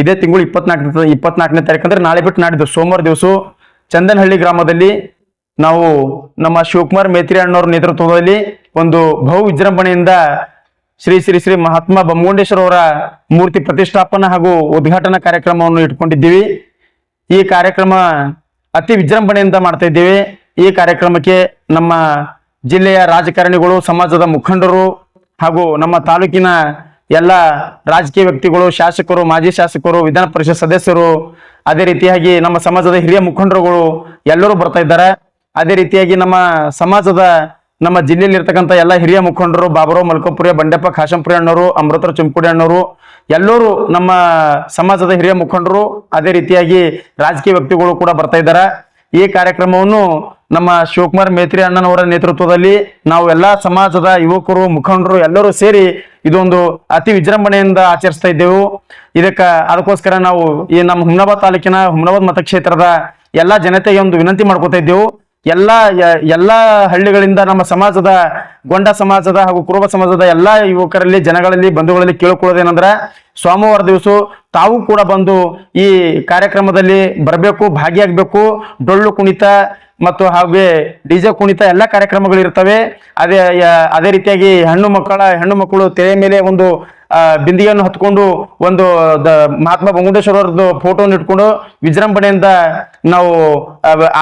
ಇದೇ ತಿಂಗಳು ಇಪ್ಪತ್ನಾಲ್ಕು ಇಪ್ಪತ್ನಾಲ್ಕನೇ ತಾರೀಕು ಅಂದ್ರೆ ನಾಳೆ ಬಿಟ್ಟು ನಾಡಿದ್ದು ಸೋಮವಾರ ದಿವಸ ಚಂದನಹಳ್ಳಿ ಗ್ರಾಮದಲ್ಲಿ ನಾವು ನಮ್ಮ ಶಿವಕುಮಾರ್ ಮೇತ್ರಿ ಅಣ್ಣವ್ರ ನೇತೃತ್ವದಲ್ಲಿ ಒಂದು ಬಹು ವಿಜೃಂಭಣೆಯಿಂದ ಶ್ರೀ ಶ್ರೀ ಶ್ರೀ ಮಹಾತ್ಮ ಬಮ್ಮಗುಂಡೇಶ್ವರ ಅವರ ಮೂರ್ತಿ ಪ್ರತಿಷ್ಠಾಪನಾ ಹಾಗೂ ಉದ್ಘಾಟನಾ ಕಾರ್ಯಕ್ರಮವನ್ನು ಇಟ್ಕೊಂಡಿದ್ದೀವಿ. ಈ ಕಾರ್ಯಕ್ರಮ ಅತಿ ವಿಜೃಂಭಣೆಯಿಂದ ಮಾಡ್ತಾ ಇದ್ದೀವಿ. ಈ ಕಾರ್ಯಕ್ರಮಕ್ಕೆ ನಮ್ಮ ಜಿಲ್ಲೆಯ ರಾಜಕಾರಣಿಗಳು, ಸಮಾಜದ ಮುಖಂಡರು ಹಾಗೂ ನಮ್ಮ ತಾಲೂಕಿನ ಎಲ್ಲ ರಾಜಕೀಯ ವ್ಯಕ್ತಿಗಳು, ಶಾಸಕರು, ಮಾಜಿ ಶಾಸಕರು, ವಿಧಾನ ಪರಿಷತ್ ಸದಸ್ಯರು, ಅದೇ ರೀತಿಯಾಗಿ ನಮ್ಮ ಸಮಾಜದ ಹಿರಿಯ ಮುಖಂಡರುಗಳು ಎಲ್ಲರೂ ಬರ್ತಾ ಇದ್ದಾರೆ. ಅದೇ ರೀತಿಯಾಗಿ ನಮ್ಮ ಸಮಾಜದ, ನಮ್ಮ ಜಿಲ್ಲೆಯಲ್ಲಿ ಇರ್ತಕ್ಕಂಥ ಎಲ್ಲ ಹಿರಿಯ ಮುಖಂಡರು ಬಾಬರಾವ್ ಮಲ್ಕೋಪುರಿ ಬಂಡೆಪ್ಪ, ಖಾಶಂಪುರಿ ಅಣ್ಣವರು, ಅಮೃತರ ಚುಂಪುಡಿ ಅಣ್ಣವರು, ಎಲ್ಲರೂ ನಮ್ಮ ಸಮಾಜದ ಹಿರಿಯ ಮುಖಂಡರು, ಅದೇ ರೀತಿಯಾಗಿ ರಾಜಕೀಯ ವ್ಯಕ್ತಿಗಳು ಕೂಡ ಬರ್ತಾ ಇದ್ದಾರೆ. ಈ ಕಾರ್ಯಕ್ರಮವನ್ನು ನಮ್ಮ ಶಿವಕುಮಾರ್ ಮೇತ್ರಿ ಅಣ್ಣನವರ ನೇತೃತ್ವದಲ್ಲಿ ನಾವು ಎಲ್ಲಾ ಸಮಾಜದ ಯುವಕರು, ಮುಖಂಡರು ಎಲ್ಲರೂ ಸೇರಿ ಇದೊಂದು ಅತಿ ವಿಜೃಂಭಣೆಯಿಂದ ಆಚರಿಸ್ತಾ ಇದ್ದೆವು. ಇದಕ್ಕ ಅದಕ್ಕೋಸ್ಕರ ನಾವು ಈ ನಮ್ಮ ಹುಮ್ನಾಬಾದ್ ತಾಲೂಕಿನ ಹುಮ್ನಾಬಾದ್ ಮತಕ್ಷೇತ್ರದ ಎಲ್ಲಾ ಜನತೆಗೆ ಒಂದು ವಿನಂತಿ ಮಾಡ್ಕೋತಾ ಇದ್ದೆವು. ಎಲ್ಲಾ ಎಲ್ಲಾ ಹಳ್ಳಿಗಳಿಂದ ನಮ್ಮ ಸಮಾಜದ, ಗೊಂಡ ಸಮಾಜದ ಹಾಗೂ ಕುರುಬ ಸಮಾಜದ ಎಲ್ಲಾ ಯುವಕರಲ್ಲಿ, ಜನಗಳಲ್ಲಿ, ಬಂಧುಗಳಲ್ಲಿ ಕೇಳಿಕೊಳ್ಳೋದೇನಂದ್ರ ಸೋಮವಾರ ದಿವಸ ತಾವು ಕೂಡ ಬಂದು ಈ ಕಾರ್ಯಕ್ರಮದಲ್ಲಿ ಬರಬೇಕು, ಭಾಗಿಯಾಗಬೇಕು. ಡೊಳ್ಳು ಕುಣಿತ ಮತ್ತು ಹಾಗೆ ಡಿಜೆ ಕುಣಿತ ಎಲ್ಲ ಕಾರ್ಯಕ್ರಮಗಳು ಇರ್ತವೆ. ಅದೇ ಅದೇ ರೀತಿಯಾಗಿ ಹೆಣ್ಣು ಮಕ್ಕಳ, ಹೆಣ್ಣು ಮಕ್ಕಳು ತೆರೆ ಮೇಲೆ ಒಂದು ಬಿಂದಿಗೆಯನ್ನು ಹೊತ್ಕೊಂಡು ಒಂದು ಮಹಾತ್ಮ ಬಂಗುಂಡೇಶ್ವರ ಅವ್ರದ್ದು ಫೋಟೋನ ಇಟ್ಕೊಂಡು ವಿಜೃಂಭಣೆಯಿಂದ ನಾವು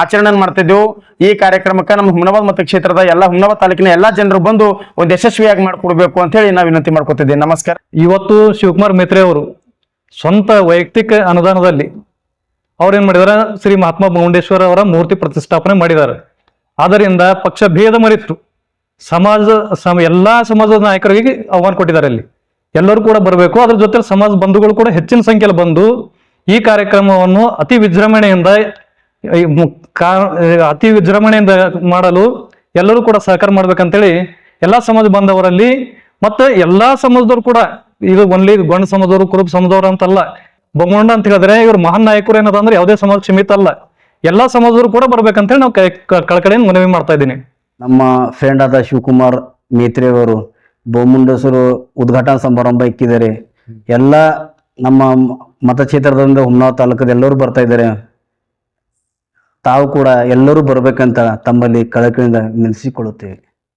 ಆಚರಣೆ ಮಾಡ್ತಿದ್ದೆವು. ಈ ಕಾರ್ಯಕ್ರಮಕ್ಕೆ ನಮ್ಮ ಹುಮ್ನಾಬಾದ್ ಮತಕ್ಷೇತ್ರದ ಎಲ್ಲ ಹುಮ್ನಾಬಾದ್ ತಾಲೂಕಿನ ಎಲ್ಲಾ ಜನರು ಬಂದು ಒಂದು ಯಶಸ್ವಿಯಾಗಿ ಮಾಡಿಕೊಡ್ಬೇಕು ಅಂತ ಹೇಳಿ ನಾವು ವಿನಂತಿ ಮಾಡ್ಕೊತಿದ್ದೀವಿ. ನಮಸ್ಕಾರ. ಇವತ್ತು ಶಿವಕುಮಾರ್ ಮೇತ್ರೆ ಅವರು ಸ್ವಂತ ವೈಯಕ್ತಿಕ ಅನುದಾನದಲ್ಲಿ ಅವ್ರೇನ್ ಮಾಡಿದಾರೆ? ಶ್ರೀ ಮಹಾತ್ಮ ಬಂಗುಂಡೇಶ್ವರ ಅವರ ಮೂರ್ತಿ ಪ್ರತಿಷ್ಠಾಪನೆ ಮಾಡಿದ್ದಾರೆ ಆದ್ದರಿಂದ ಪಕ್ಷ ಭೇದ ಮರೆತು ಸಮಾಜ, ಸಮ, ಎಲ್ಲಾ ಸಮಾಜದ ನಾಯಕರಿಗೆ ಆಹ್ವಾನ ಕೊಟ್ಟಿದ್ದಾರೆ ಅಲ್ಲಿ. ಎಲ್ಲರೂ ಕೂಡ ಬರಬೇಕು. ಅದ್ರ ಜೊತೆ ಸಮಾಜ ಬಂಧುಗಳು ಕೂಡ ಹೆಚ್ಚಿನ ಸಂಖ್ಯೆಯಲ್ಲಿ ಬಂದು ಈ ಕಾರ್ಯಕ್ರಮವನ್ನು ಅತಿ ವಿಜೃಂಭಣೆಯಿಂದ ಅತಿ ವಿಜೃಂಭಣೆಯಿಂದ ಮಾಡಲು ಎಲ್ಲರೂ ಕೂಡ ಸಹಕಾರ ಮಾಡ್ಬೇಕಂತೇಳಿ ಎಲ್ಲಾ ಸಮಾಜ ಬಾಂಧವರಲ್ಲಿ ಮತ್ತೆ ಎಲ್ಲಾ ಸಮಾಜದವ್ರು ಕೂಡ ಇದು ಒನ್ಲಿ ಗಂಡ ಸಮಾಜದವರು, ಕುರುಬ ಸಮಾಜದವ್ರು ಅಂತಲ್ಲ. ಬೊಮ್ಮಣ್ಣ ಅಂತ ಹೇಳಿದ್ರೆ ಇವ್ರು ಮಹಾನ್ ನಾಯಕರು ಏನದ ಅಂದ್ರೆ ಯಾವುದೇ ಸಮಾಜ ಸೀಮಿತ ಅಲ್ಲ. ಎಲ್ಲಾ ಸಮಾಜದವರು ಕೂಡ ಬರ್ಬೇಕಂತೇಳಿ ನಾವು ಕೈ- ಕ- ಕಳಕಳಿಯಿಂದ ಮನವಿ ಮಾಡ್ತಾ ಇದ್ದೀನಿ. ನಮ್ಮ ಫ್ರೆಂಡ್ ಆದ ಶಿವಕುಮಾರ್ ಮೇತ್ರಿ ಅವರು ಬೋಮುಂಡೇಶ್ವರು ಉದ್ಘಾಟನಾ ಸಮಾರಂಭ ಇಕ್ಕಿದ್ದಾರೆ. ಎಲ್ಲ ನಮ್ಮ ಮತಕ್ಷೇತ್ರದಿಂದ ಹುಮ್ನಾವ್ ತಾಲೂಕದ ಎಲ್ಲರೂ ಬರ್ತಾ ಇದ್ದಾರೆ. ತಾವು ಕೂಡ ಎಲ್ಲರೂ ಬರ್ಬೇಕಂತ ತಮ್ಮಲ್ಲಿ ಕಳಕಳಿಯಿಂದ ನೆನೆಸಿಕೊಳ್ಳುತ್ತೇವೆ.